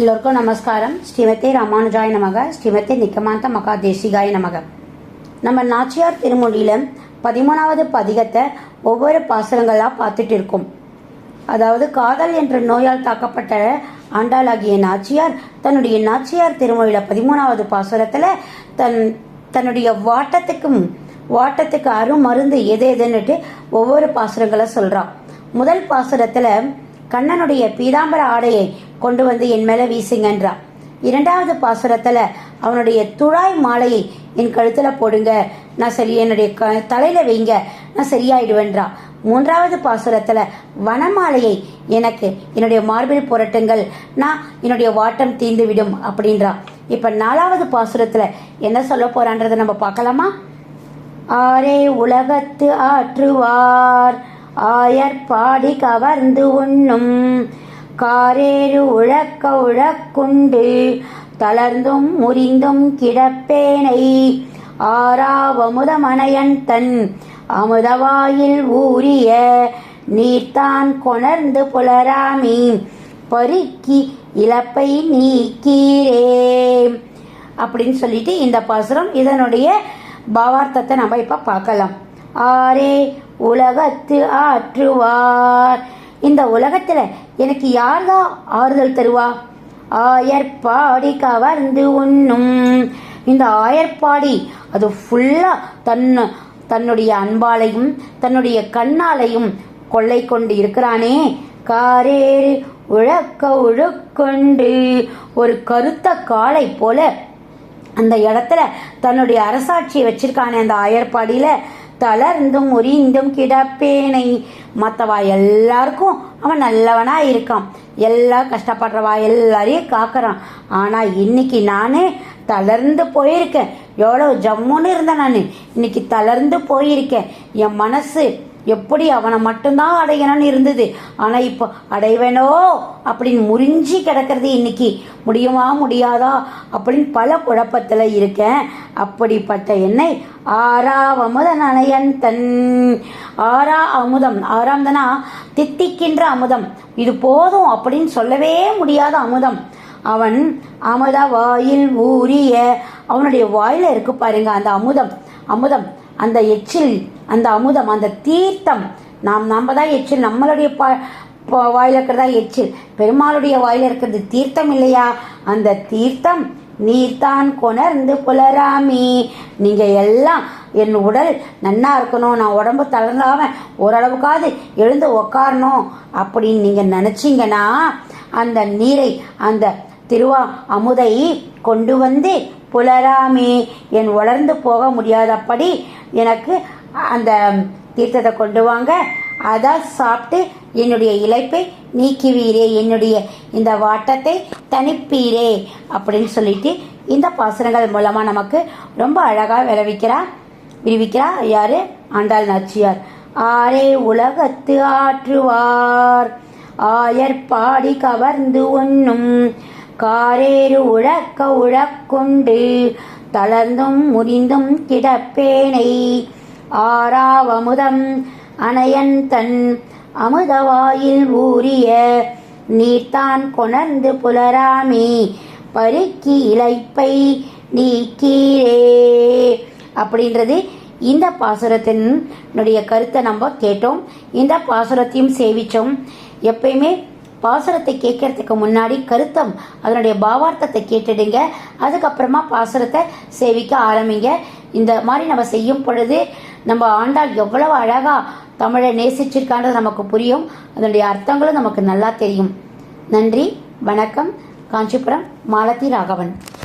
எல்லோருக்கும் நமஸ்காரம். ஸ்ரீமதி ராமானுஜாய நமக ஸ்ரீமதி நிக்கமாந்த மகா தேசிகாய நமக. நம்ம நாச்சியார் திருமொழியில் பதிமூணாவது பதிகத்தை ஒவ்வொரு பாசனங்களாக பார்த்துட்டு இருக்கோம். அதாவது காதல் என்ற நோயால் தாக்கப்பட்ட ஆண்டாளாகிய நாச்சியார் தன்னுடைய நாச்சியார் திருமொழியில் பதிமூணாவது பாசுரத்தில் தன் தன்னுடைய வாட்டத்துக்கும் வாட்டத்துக்கு அருமருந்து எது எதுன்னுட்டு ஒவ்வொரு பாசுரங்களை சொல்கிறான் முதல் பாசுரத்தில் கண்ணனுடைய பீதாம்பர ஆடையை கொண்டு வந்து என் மேலே வீசுங்கன்றான். இரண்டாவது பாசுரத்தில் அவனுடைய துழாய் மாலையை என் கழுத்தில் போடுங்க. நான் சரி என்னுடைய க தலையில் வைங்க. நான் சரியாயிடுவேன்றான். மூன்றாவது பாசுரத்தில் வனமாலையை எனக்கு என்னுடைய மார்பில் புரட்டுங்கள். நான் என்னுடைய வாட்டம் தீர்ந்துவிடும் அப்படின்றான். இப்போ நாலாவது பாசுரத்தில் என்ன சொல்ல போகிறான்றதை நம்ம பார்க்கலாமா? ஆரே உலகத்து ஆற்றுவார் ஆயர் பாடி கவர்ந்து உண்ணும். காரேறு உழக்க உழக்குண்டு. தளர்ந்தும் முறிந்தும் கிடப்பேனை. ஆறாவமுதமனையன் தன் அமுதவாயில் ஊறிய நீர்த்தான் கொணர்ந்து புலராமி பருக்கி இழப்பை நீக்கீரே. அப்படின்னு சொல்லிட்டு இந்த பாசுரம் இதனுடைய பாவார்த்தத்தை நம்ம இப்போ பார்க்கலாம். ஆரே உலகத்து ஆற்றுவார். இந்த உலகத்துல எனக்கு யார்தான் ஆறுதல் தருவா? ஆயர்பாடி கவர்ந்து உண்ணும். இந்த ஆயர்பாடி அது ஃபுல்லா தன்னு தன்னுடைய அன்பாலையும் தன்னுடைய கண்ணாலையும் கொள்ளை கொண்டு இருக்கிறானே. காரேறு உழக்க உழுக்கொண்டு ஒரு கருத்த காளை போல அந்த இடத்துல தன்னுடைய அரசாட்சியை வச்சிருக்கானே அந்த ஆயர்பாடியில் தளர்ந்தும் முறிந்தும் கிடப்பேனை. மற்றவா எல்லாருக்கும் அவன் நல்லவனா இருக்கான். எல்லாம் கஷ்டப்படுறவா எல்லாரையும் காக்கிறான். ஆனா இன்னைக்கு நானே தளர்ந்து போயிருக்கேன். எவ்வளோ ஜம்முன்னு இருந்தேன் நான். இன்னைக்கு தளர்ந்து போயிருக்கேன். என் மனசு எப்படி அவனை மட்டும்தான் அடையணும்னு இருந்தது. ஆனால் இப்போ அடைவேனோ? அப்படின்னு முறிஞ்சி கிடக்கிறது இன்னைக்கு முடியுமா முடியாதா? அப்படின்னு பல குழப்பத்தில் இருக்கேன். அப்படிப்பட்ட என்னை ஆறா அமுதன் அணையன் தன். ஆறா அமுதம். ஆறாம் தானா தித்திக்கின்ற அமுதம். இது போதும் அப்படின்னு சொல்லவே முடியாத அமுதம். அவன் அமுத வாயில் ஊறிய அவனுடைய வாயில இருக்கு பாருங்க அந்த அமுதம். அமுதம். அந்த எச்சில் அந்த அமுதம் அந்த தீர்த்தம். நாம் நம்ம தான் எச்சில் நம்மளுடைய ப வாயில் இருக்கிறதா எச்சில். பெருமாளுடைய வாயில் இருக்கிறது தீர்த்தம் இல்லையா? அந்த தீர்த்தம் நீர்தான் கொணர்ந்து புலராமி. நீங்கள் எல்லாம் என் உடல் நன்னா இருக்கணும். நான் உடம்பு தளர்ந்தாம ஓரளவுக்காவது எழுந்து உக்காரணும் அப்படின்னு நீங்கள் நினச்சிங்கன்னா அந்த நீரை அந்த திருவா அமுதை கொண்டு வந்து புலராமே. என் வளர்ந்து போக முடியாதபடி எனக்கு அந்த தீர்த்தத்தை கொண்டு வாங்க. அதை சாப்பிட்டு என்னுடைய இழைப்பை நீக்குவீரே என்னுடைய இந்த வாட்டத்தை தனிப்பீரே அப்படின்னு சொல்லிட்டு இந்த பாசனங்கள் மூலமாக நமக்கு ரொம்ப அழகாக விளைவிக்கிறா விரிவிக்கிறா. யாரு? ஆண்டாள் நாச்சியார். ஆரே உலகத்து ஆற்றுவார் ஆயர் பாடி கவர்ந்து உண்ணும். காரேறு உழக்க உழக்குண்டு தளர்ந்தும் முறிந்தும் கிடப்பேனை. ஆறாவமுதம் அணையன் தன் அமுதவாயில் ஊறிய நீர்த்தான் கொணர்ந்து புலராமே பருக்கி இழைப்பை நீக்கீரே. அப்படின்றது இந்த பாசுரத்தினுடைய கருத்தை நம்ம கேட்டோம். இந்த பாசுரத்தையும் சேவிச்சோம். எப்பயுமே பாசுரத்தை கேட்கறதுக்கு முன்னாடி கருத்தம் அதனுடைய பாவார்த்தத்தை கேட்டுடுங்க. அதுக்கப்புறமா பாசுரத்தை சேவிக்க ஆரம்பிங்க. இந்த மாதிரி நம்ம செய்யும் பொழுது நம்ம ஆண்டாள் எவ்வளவு அழகா தமிழை நேசிச்சிருக்கான்றது நமக்கு புரியும். அதனுடைய அர்த்தங்களும் நமக்கு நல்லா தெரியும். நன்றி வணக்கம். காஞ்சிபுரம் மாலதி ராகவன்.